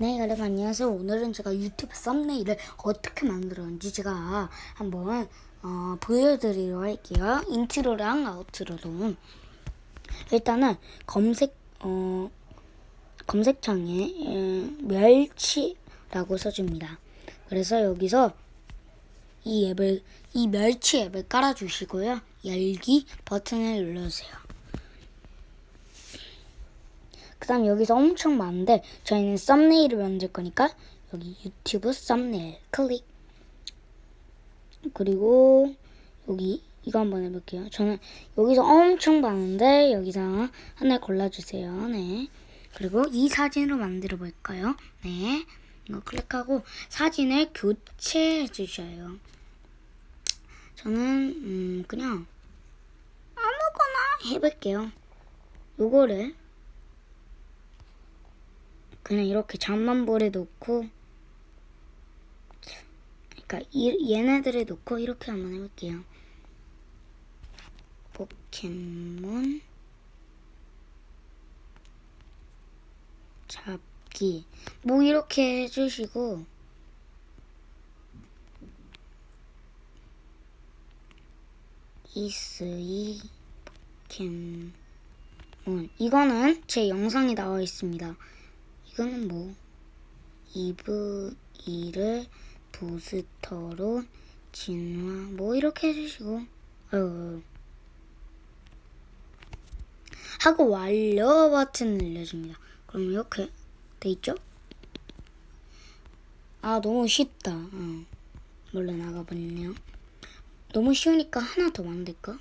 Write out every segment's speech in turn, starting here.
네, 여러분 안녕하세요. 오늘은 제가 유튜브 썸네일을 어떻게 만들었는지 제가 한번 어, 보여드리도록 할게요. 인트로랑 아우트로로. 일단은 검색 어, 검색창에 에, 멸치라고 써줍니다. 그래서 여기서 이 앱을 이 멸치 앱을 깔아주시고요. 열기 버튼을 눌러주세요. 그다음 여기서 엄청 많은데 저희는 썸네일을 만들 거니까 여기 유튜브 썸네일 클릭 그리고 여기 이거 한번 해볼게요. 저는 여기서 엄청 많은데 여기서 하나 골라주세요. 네. 그리고 이 사진으로 만들어 볼까요? 네. 이거 클릭하고 사진을 교체해 주셔요. 저는 음 그냥 아무거나 해볼게요. 요거를 그냥 이렇게 잠만볼에 놓고 그러니까 이, 얘네들을 놓고 이렇게 한번 해볼게요. 포켓몬 잡기 뭐 이렇게 해주시고 이스이 포켓몬 이거는 제 영상이 나와 있습니다. 이거는 뭐 이브 이를 부스터로 진화 뭐 이렇게 해주시고 어. 하고 완료 버튼 눌러줍니다. 그럼 이렇게 돼 있죠? 아 너무 쉽다. 어. 몰래 나가버렸네요. 너무 쉬우니까 하나 더 만들까?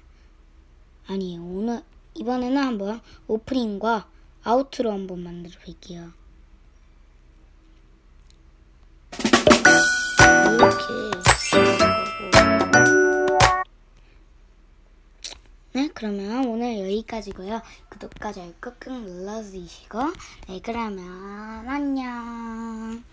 아니에요. 오늘 이번에는 한번 오프닝과 아우트로 한번 만들어 볼게요. 네 그러면 오늘 여기까지고요. 구독과 좋아요 꾹꾹 눌러주시고 네 그러면 안녕